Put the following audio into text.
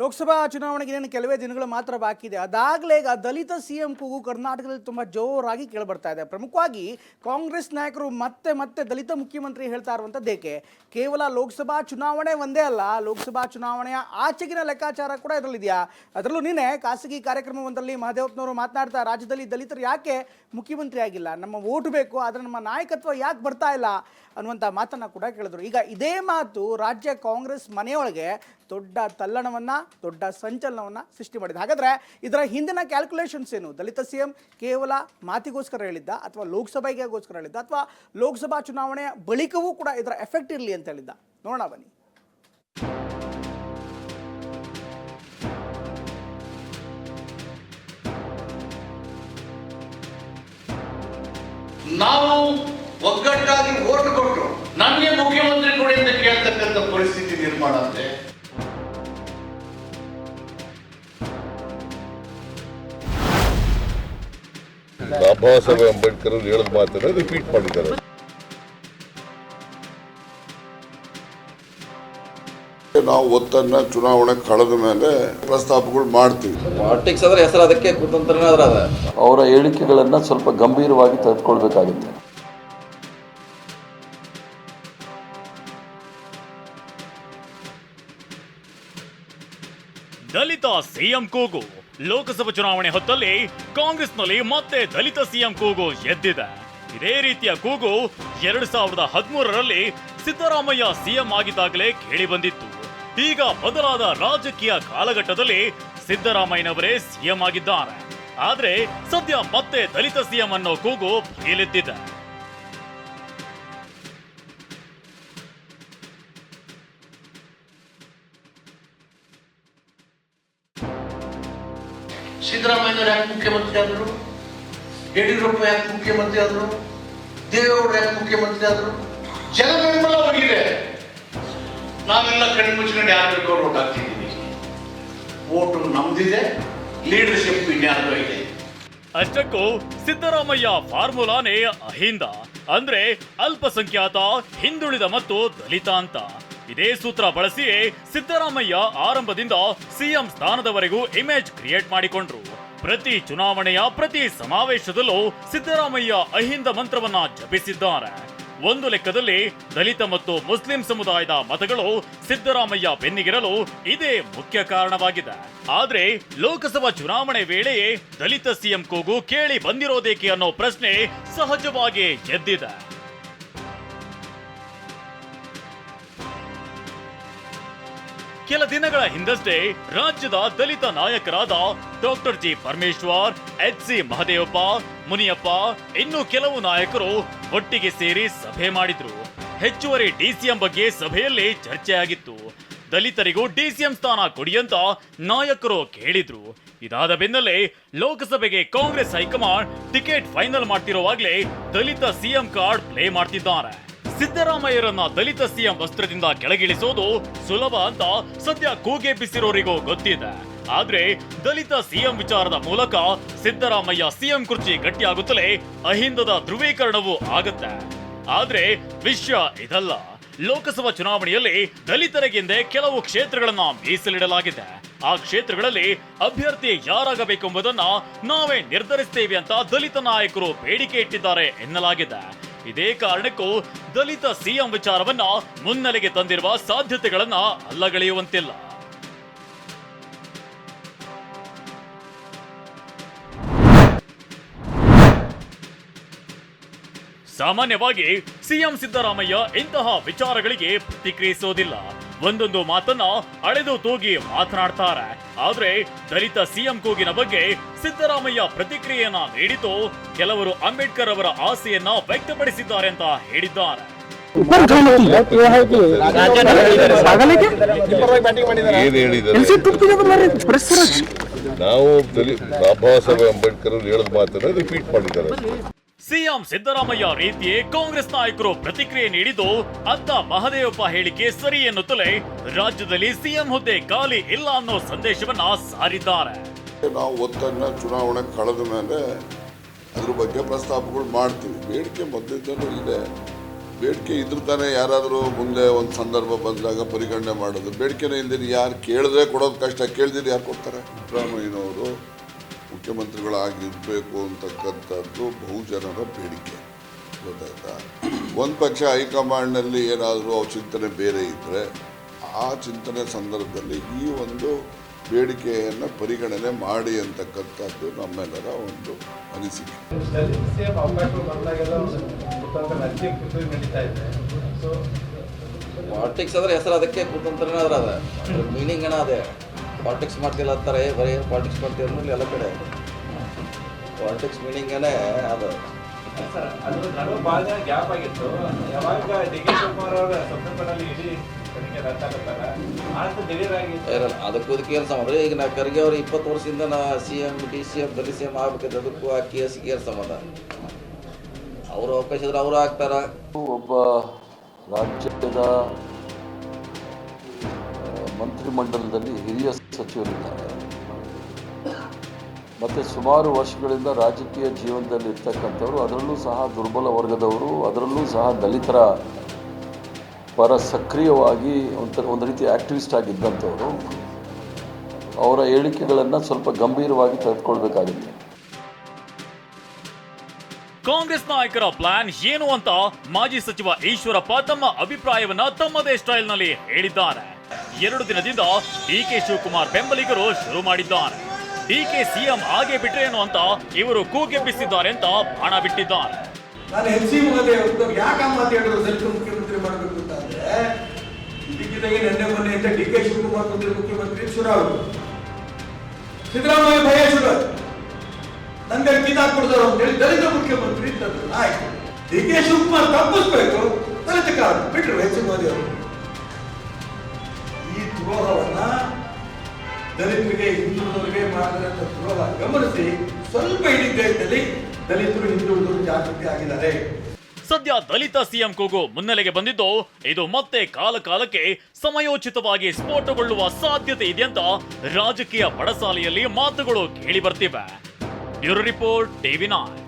ಲೋಕಸಭಾ ಚುನಾವಣೆಗೆ ಇನ್ನೇನು ಕೆಲವೇ ದಿನಗಳು ಮಾತ್ರ ಬಾಕಿ ಇದೆ. ಅದಾಗಲೇ ಈಗ ದಲಿತ ಸಿ ಎಂ ಕೂಗು ಕರ್ನಾಟಕದಲ್ಲಿ ತುಂಬ ಜೋರಾಗಿ ಕೇಳಿಬರ್ತಾ ಇದೆ. ಪ್ರಮುಖವಾಗಿ ಕಾಂಗ್ರೆಸ್ ನಾಯಕರು ಮತ್ತೆ ಮತ್ತೆ ದಲಿತ ಮುಖ್ಯಮಂತ್ರಿ ಹೇಳ್ತಾ ಇರುವಂಥದ್ದೇಕೆ ಕೇವಲ ಲೋಕಸಭಾ ಚುನಾವಣೆ ಒಂದೇ ಅಲ್ಲ, ಲೋಕಸಭಾ ಚುನಾವಣೆಯ ಆಚೆಗಿನ ಲೆಕ್ಕಾಚಾರ ಕೂಡ ಇದರಲ್ಲಿದೆಯಾ? ಅದರಲ್ಲೂ ನಿನ್ನೆ ಖಾಸಗಿ ಕಾರ್ಯಕ್ರಮವೊಂದರಲ್ಲಿ ಮಹದೇವಪ್ಪನವರು ಮಾತನಾಡ್ತಾ ರಾಜ್ಯದಲ್ಲಿ ದಲಿತರು ಯಾಕೆ ಮುಖ್ಯಮಂತ್ರಿ ಆಗಿಲ್ಲ? ನಮ್ಮ ಓಟು ಬೇಕು, ಆದರೆ ನಮ್ಮ ನಾಯಕತ್ವ ಯಾಕೆ ಬರ್ತಾ ಇಲ್ಲ? ಅನ್ನುವಂಥ ಮಾತನ್ನು ಕೂಡ ಕೇಳಿದ್ರು. ಈಗ ಇದೇ ಮಾತು ರಾಜ್ಯ ಕಾಂಗ್ರೆಸ್ ಮನೆಯೊಳಗೆ ದೊಡ್ಡ ತಲ್ಲಣವನ್ನ ದೊಡ್ಡ ಸಂಚಲನವನ್ನ ಸೃಷ್ಟಿ ಮಾಡಿದೆ. ಹಾಗಾದ್ರೆ ಇದರ ಹಿಂದಿನ ಕ್ಯಾಲ್ಕುಲೇಷನ್ಸ್ ಏನು? ದಲಿತ ಸಿ ಎಂ ಕೇವಲ ಮಾತಿಗೋಸ್ಕರ ಹೇಳಿದ್ದ ಅಥವಾ ಲೋಕಸಭೆಗೋಸ್ಕರ ಹೇಳಿದ್ದ ಅಥವಾ ಲೋಕಸಭಾ ಚುನಾವಣೆಯ ಬಳಿಕವೂ ಕೂಡ ಇದರ ಎಫೆಕ್ಟ್ ಇರಲಿ ಅಂತ ಹೇಳಿದ್ದ? ನೋಡೋಣ ಬನ್ನಿ. ನಾವು ಒಗ್ಗಟ್ಟಾಗಿ ಓಟ್ ಕೊಟ್ಟರು ಬಾಬಾ ಸಾಹೇಬ್ ಅಂಬೇಡ್ಕರ್ ಅವರು ಹೇಳಿದ ಮಾತನ್ನ ರಿಪೀಟ್ ಮಾಡಿದ್ದಾರೆ. ನಾವು ಒತ್ತನ್ನ ಚುನಾವಣೆ ಕಳೆದ ಮೇಲೆ ಪ್ರಸ್ತಾಪಗಳು ಮಾಡ್ತೀವಿ. ಪಾಲಿಟಿಕ್ಸ್ ಅಂದ್ರೆ ಹೆಸರು ಅದಕ್ಕೆ ಕುತಂತ್ರನೇ ಅದ್ರ ಅದ. ಅವರ ಹೇಳಿಕೆಗಳನ್ನು ಸ್ವಲ್ಪ ಗಂಭೀರವಾಗಿ ತೆಗೆದುಕೊಳ್ಬೇಕಾಗುತ್ತೆ. ದಲಿತ ಸಿಎಂ ಕೂಗು. ಲೋಕಸಭಾ ಚುನಾವಣೆ ಹೊತ್ತಲ್ಲಿ ಕಾಂಗ್ರೆಸ್ನಲ್ಲಿ ಮತ್ತೆ ದಲಿತ ಸಿಎಂ ಕೂಗು ಎದ್ದಿದೆ. ಇದೇ ರೀತಿಯ ಕೂಗು ಎರಡು ಸಾವಿರದ ಹದಿಮೂರರಲ್ಲಿ ಸಿದ್ದರಾಮಯ್ಯ ಸಿಎಂ ಆಗಿದ್ದಾಗಲೇ ಕೇಳಿ ಬಂದಿತ್ತು ಈಗ ಬದಲಾದ ರಾಜಕೀಯ ಕಾಲಘಟ್ಟದಲ್ಲಿ ಸಿದ್ದರಾಮಯ್ಯನವರೇ ಸಿಎಂ ಆಗಿದ್ದಾರೆ. ಆದ್ರೆ ಸದ್ಯ ಮತ್ತೆ ದಲಿತ ಸಿಎಂ ಅನ್ನೋ ಕೂಗು ಬಯಲೆದ್ದಿದೆ ಸಿದ್ದರಾಮಯ್ಯನವರು ಯಾಕೆ ಮುಖ್ಯಮಂತ್ರಿ ಆದರು? ಯಡಿಯೂರಪ್ಪ ಯಾಕೆ ಮುಖ್ಯಮಂತ್ರಿ ಆದರು? ದೇವೇಗೌಡ ಯಾಕೆ ಮುಖ್ಯಮಂತ್ರಿ ಆದರು? ಜನ ಬೆಂಬಲ ಅವರಿಗೆ ನಾವೆಲ್ಲ ಕಣ್ಣು ಮುಚ್ಕೊಂಡು ಯಾರು ಬೇಕೋ ಓಟ್ ಹಾಕ್ತಿದ್ದೀವಿ. ಓಟು ನಮ್ದಿದೆ ಲೀಡರ್ಶಿಪ್ ಇನ್ಯಾರು ಇದೆ. ಅಷ್ಟಕ್ಕೂ ಸಿದ್ದರಾಮಯ್ಯ ಫಾರ್ಮುಲಾನೇ ಅಹಿಂದ ಅಂದ್ರೆ ಅಲ್ಪಸಂಖ್ಯಾತ ಹಿಂದುಳಿದ ಮತ್ತು ದಲಿತ ಅಂತ. ಇದೇ ಸೂತ್ರ ಬಳಸಿಯೇ ಸಿದ್ದರಾಮಯ್ಯ ಆರಂಭದಿಂದ ಸಿಎಂ ಸ್ಥಾನದವರೆಗೂ ಇಮೇಜ್ ಕ್ರಿಯೇಟ್ ಮಾಡಿಕೊಂಡ್ರು. ಪ್ರತಿ ಚುನಾವಣೆಯ ಪ್ರತಿ ಸಮಾವೇಶದಲ್ಲೂ ಸಿದ್ದರಾಮಯ್ಯ ಅಹಿಂದ ಮಂತ್ರವನ್ನ ಜಪಿಸಿದ್ದಾರೆ. ಒಂದು ಲೆಕ್ಕದಲ್ಲಿ ದಲಿತ ಮತ್ತು ಮುಸ್ಲಿಂ ಸಮುದಾಯದ ಮತಗಳು ಸಿದ್ದರಾಮಯ್ಯ ಬೆನ್ನಿಗಿರಲು ಇದೇ ಮುಖ್ಯ ಕಾರಣವಾಗಿದೆ. ಆದ್ರೆ ಲೋಕಸಭಾ ಚುನಾವಣೆ ವೇಳೆಯೇ ದಲಿತ ಸಿಎಂ ಕೂಗು ಕೇಳಿ ಬಂದಿರೋದೇಕೆ ಅನ್ನೋ ಪ್ರಶ್ನೆ ಸಹಜವಾಗಿ ಎದ್ದಿದೆ. ಕೆಲ ದಿನಗಳ ಹಿಂದಷ್ಟೇ ರಾಜ್ಯದ ದಲಿತ ನಾಯಕರಾದ doctor G Parameshwar, H C Mahadevappa, Muniyappa, ಇನ್ನು ಕೆಲವು ನಾಯಕರು ಒಟ್ಟಿಗೆ ಸೇರಿ ಸಭೆ ಮಾಡಿದ್ರು. ಹೆಚ್ಚುವರಿ ಡಿಸಿಎಂ ಬಗ್ಗೆ ಸಭೆಯಲ್ಲಿ ಚರ್ಚೆಯಾಗಿತ್ತು. ದಲಿತರಿಗೂ ಡಿಸಿಎಂ ಸ್ಥಾನ ಕೊಡಿ ಅಂತ ನಾಯಕರು ಕೇಳಿದ್ರು. ಇದಾದ ಬೆನ್ನಲ್ಲೇ ಲೋಕಸಭೆಗೆ Congress high command ticket final ಮಾಡ್ತಿರುವಾಗಲೇ ದಲಿತ ಸಿಎಂ ಕಾರ್ಡ್ ಪ್ಲೇ ಮಾಡ್ತಿದ್ದಾರೆ. ಸಿದ್ದರಾಮಯ್ಯರನ್ನ ದಲಿತ ಸಿಎಂ ವಸ್ತ್ರದಿಂದ ಕೆಳಗಿಳಿಸೋದು ಸುಲಭ ಅಂತ ಸದ್ಯ ಕೂಗೆ ಬಿಸಿರೋರಿಗೂ ಗೊತ್ತಿದೆ. ಆದ್ರೆ ದಲಿತ ಸಿಎಂ ವಿಚಾರದ ಮೂಲಕ ಸಿದ್ದರಾಮಯ್ಯ ಸಿಎಂ ಕುರ್ಚಿ ಗಟ್ಟಿಯಾಗುತ್ತಲೇ ಅಹಿಂದದ ಧ್ರುವೀಕರಣವೂ ಆಗತ್ತೆ. ಆದ್ರೆ ವಿಷಯ ಇದಲ್ಲ. ಲೋಕಸಭಾ ಚುನಾವಣೆಯಲ್ಲಿ ದಲಿತರಿಗೆಂದೇ ಕೆಲವು ಕ್ಷೇತ್ರಗಳನ್ನ ಮೀಸಲಿಡಲಾಗಿದೆ. ಆ ಕ್ಷೇತ್ರಗಳಲ್ಲಿ ಅಭ್ಯರ್ಥಿ ಯಾರಾಗಬೇಕೆಂಬುದನ್ನ ನಾವೇ ನಿರ್ಧರಿಸ್ತೇವೆ ಅಂತ ದಲಿತ ನಾಯಕರು ಬೇಡಿಕೆ ಇಟ್ಟಿದ್ದಾರೆ ಎನ್ನಲಾಗಿದೆ. ಇದೇ ಕಾರಣಕ್ಕೂ ದಲಿತ ಸಿಎಂ ವಿಚಾರವನ್ನ ಮುನ್ನೆಲೆಗೆ ತಂದಿರುವ ಸಾಧ್ಯತೆಗಳನ್ನ ಅಲ್ಲಗಳೆಯುವಂತಿಲ್ಲ ಸಾಮಾನ್ಯವಾಗಿ ಸಿಎಂ ಸಿದ್ದರಾಮಯ್ಯ ಇಂತಹ ವಿಚಾರಗಳಿಗೆ ಪ್ರತಿಕ್ರಿಯಿಸೋದಿಲ್ಲ ಒಂದೊಂದು ಮಾತನ್ನ ಅಳೆದು ತೂಗಿ ಮಾತನಾಡ್ತಾರೆ. ಆದ್ರೆ ದಲಿತ ಸಿಎಂ ಕೂಗಿನ ಬಗ್ಗೆ ಸಿದ್ದರಾಮಯ್ಯ ಪ್ರತಿಕ್ರಿಯೆಯನ್ನ ನೀಡಿತು ಕೆಲವರು ಅಂಬೇಡ್ಕರ್ ಅವರ ಆಸೆಯನ್ನ ವ್ಯಕ್ತಪಡಿಸಿದ್ದಾರೆ ಅಂತ ಹೇಳಿದ್ದಾರೆ. ನಾವು ಬಾಬಾ ಸಾಹೇಬ್ ಅಂಬೇಡ್ಕರ್ ಹೇಳಿದ ಮಾತನ್ನ ರಿಪೀಟ್ ಮಾಡಿದ್ದಾರೆ. ಸಿಎಂ ಸಿದ್ದರಾಮಯ್ಯ ರೀತಿಯೇ ಕಾಂಗ್ರೆಸ್ ನಾಯಕರು ಪ್ರತಿಕ್ರಿಯೆ ನೀಡಿದ್ದು ಅತ್ತ ಮಹದೇವಪ್ಪ ಹೇಳಿಕೆ ಸರಿ ಎನ್ನುತ್ತಲೇ ರಾಜ್ಯದಲ್ಲಿ ಸಿಎಂ ಹುದ್ದೆ ಖಾಲಿ ಇಲ್ಲ ಅನ್ನೋ ಸಂದೇಶವನ್ನ ಸಾರಿದ್ದಾರೆ. ನಾವು ಒತ್ತನ್ನ ಚುನಾವಣೆ ಕಳೆದ ಮೇಲೆ ಅದ್ರ ಬಗ್ಗೆ ಪ್ರಸ್ತಾಪಗಳು ಮಾಡ್ತೀವಿ. ಬೇಡಿಕೆ ಮೊದಲಿದ್ದಲೂ ಇದೆ. ಬೇಡಿಕೆ ಇದ್ರ ತಾನೇ ಯಾರಾದರೂ ಮುಂದೆ ಒಂದು ಸಂದರ್ಭ ಬಂದಾಗ ಪರಿಗಣನೆ ಮಾಡೋದು. ಬೇಡಿಕೆನೇ ಇಲ್ದಿರಿ ಯಾರು ಕೇಳಿದ್ರೆ ಕೊಡೋದು ಕಷ್ಟ. ಕೇಳ್ದಿರಿ ಯಾರು ಕೊಡ್ತಾರೆ? ಸಿದ್ದರಾಮಯ್ಯನವರು ಮುಖ್ಯಮಂತ್ರಿಗಳಾಗಿರಬೇಕು ಅಂತಕ್ಕಂಥದ್ದು ಬಹುಜನರ ಬೇಡಿಕೆ. ಗೊತ್ತಾಯ್ತಾ? ಒಂದು ಪಕ್ಷ ಹೈಕಮಾಂಡ್ನಲ್ಲಿ ಏನಾದರೂ ಅವ್ರ ಚಿಂತನೆ ಬೇರೆ ಇದ್ದರೆ ಆ ಚಿಂತನೆ ಸಂದರ್ಭದಲ್ಲಿ ಈ ಒಂದು ಬೇಡಿಕೆಯನ್ನು ಪರಿಗಣನೆ ಮಾಡಿ ಅಂತಕ್ಕಂಥದ್ದು ನಮ್ಮೆಲ್ಲರ ಒಂದು ಅನಿಸಿಕೆ. ಕುತಂತ್ರ ಕುತಂತ್ರ ಪಾಲಿಟಿಕ್ಸ್ ಅಂದ್ರೆ ಹೆಸರು, ಅದಕ್ಕೆ ಕುತಂತ್ರನೇ ಅದ್ರ ಅದ ಮೀನಿಂಗ್ ಅದೇ. ಪಾಲಿಟಿಕ್ಸ್ ಮಾಡ್ತಿಲ್ಲ ಅಂತಾರೆ ಬರೀ ಪಾಲಿಟಿಕ್ಸ್ ಮಾಡ್ತೀವಿ ಅನ್ನೋದು ಎಲ್ಲ ಕಡೆ. ಪಾಲಿಟಿಕ್ಸ್ ಮೀನಿಂಗೇನೆ ಅದು. ಸರ್ ಅದು ನಡುವೆ ಭಾಳ ಜನ ಗ್ಯಾಪ್ ಆಗಿತ್ತು. ಯಾವಾಗ ಡಿ ಕೆ ಶಿವಕುಮಾರ್ ಅವರ ಸಪ್ಟೆಂಬರಲ್ಲಿ ಇಡೀ ತನಿಖೆ ರದ್ದಾಗುತ್ತಲ್ಲ ಆತ ದಿಢೀರಾಗಿ ಇರಲ್ಲ ಅದಕ್ಕೂ ಇದಕ್ಕೆ ಏನು ಸಂಬಂಧ ಈಗ ನಾ ಖರ್ಗೆ ಅವ್ರು ಇಪ್ಪತ್ತು ವರ್ಷದಿಂದ ನಾ C M D C M ದಲ್ಲಿ ಸಿ ಎಂ ಆಗ್ಬೇಕು ಅದಕ್ಕೂ ಆ ಕೇಸ್ ಏನು ಸಂಬಂಧ ಅವರು ಅವಕಾಶ ಇದ್ರೆ ಅವರು ಆಗ್ತಾರ. ಒಬ್ಬ ರಾಜ್ಯದ ಮಂತ್ರಿಮಂಡಲದಲ್ಲಿ ಹಿರಿಯ ಸಚಿವರಿದ್ದಾರೆ. ಮತ್ತು ಸುಮಾರು ವರ್ಷಗಳಿಂದ ರಾಜಕೀಯ ಜೀವನದಲ್ಲಿ ಇರ್ತಕ್ಕಂಥವ್ರು, ಅದರಲ್ಲೂ ಸಹ ದುರ್ಬಲ ವರ್ಗದವರು, ಅದರಲ್ಲೂ ಸಹ ದಲಿತರ ಪರ ಸಕ್ರಿಯವಾಗಿ ಒಂಥರ, ಒಂದು ರೀತಿ ಆಕ್ಟಿವಿಸ್ಟ್ ಆಗಿದ್ದಂಥವರು, ಅವರ ಹೇಳಿಕೆಗಳನ್ನು ಸ್ವಲ್ಪ ಗಂಭೀರವಾಗಿ ತೆಗೆದುಕೊಳ್ಬೇಕಾಗುತ್ತೆ. ಕಾಂಗ್ರೆಸ್ ನಾಯಕರ ಪ್ಲಾನ್ ಏನು ಅಂತ ಮಾಜಿ ಸಚಿವ ಈಶ್ವರಪ್ಪ ತಮ್ಮ ಅಭಿಪ್ರಾಯವನ್ನ ತಮ್ಮದೇ ಸ್ಟೈಲ್ನಲ್ಲಿ ಹೇಳಿದ್ದಾರೆ. ಎರಡು ದಿನದಿಂದ ಡಿಕೆ ಶಿವಕುಮಾರ್ ಬೆಂಬಲಿಗರು ಶುರು ಮಾಡಿದ್ದಾರೆ. ಡಿಕೆ ಸಿಎಂ ಹಾಗೆ ಬಿಟ್ರೇನು ಅಂತ ಇವರು ಕೂಗೆಬ್ಬಿಸಿದ್ದಾರೆ ಅಂತ ಬಾಣ ಬಿಟ್ಟಿದ್ದಾರೆ. ನಾನು ಎಚ್ ಸಿ ಮಹದೇವ್ ಯಾಕೆ ಮಾತು ಹೇಳಿದ್ರು ಮುಖ್ಯಮಂತ್ರಿ ಮಾಡಬೇಕು ಅಂತ ಅಂದ್ರೆ ಇದಕ್ಕಿದ್ದಾಗೆ ನಿನ್ನೆ ಮೊನ್ನೆ ಅಂತ ಡಿ ಕೆ ಶಿವಕುಮಾರ್ ಮಂತ್ರಿ ಮುಖ್ಯಮಂತ್ರಿ ಆಗುತ್ತೆ ಸಿದ್ದರಾಮಯ್ಯ ಭಯ ಶುರು ನಂಗೆ ಅಂತ ಹೇಳಿ ದಲಿತ ಮುಖ್ಯಮಂತ್ರಿ ಅಂತ ಆಯ್ತು ಡಿ ಕೆ ಶಿವಕುಮಾರ್ ತಪ್ಪಿಸ್ಬೇಕು. ದಲಿತ ಕಾರಣ ಬಿಟ್ರು ಎಚ್ ಸಿ ಮಹದೇವ್ ದಲಿತರಿಗೆ, ಹಿಂದುಳಿದವರಿಗೆ ಮಾಡಿದಂತ ದ್ರೋಹ ಗಮನಿಸಿ, ಸ್ವಲ್ಪ ಇಡೀ ದೇಶದಲ್ಲಿ ದಲಿತರು, ಹಿಂದುಳಿದವರು ಜಾಗೃತಿ ಆಗಿದ್ದಾರೆ. ಸದ್ಯ ದಲಿತ ಸಿಎಂ ಕೂಗು ಮುನ್ನೆಲೆಗೆ ಬಂದಿದ್ದು, ಇದು ಮತ್ತೆ ಕಾಲ ಕಾಲಕ್ಕೆ ಸಮಯೋಚಿತವಾಗಿ ಸ್ಫೋಟಗೊಳ್ಳುವ ಸಾಧ್ಯತೆ ಇದೆ ಅಂತ ರಾಜಕೀಯ ಪಡಸಾಲೆಯಲ್ಲಿ ಮಾತುಗಳು ಕೇಳಿ ಬರ್ತಿವೆ. Bureau report TV nine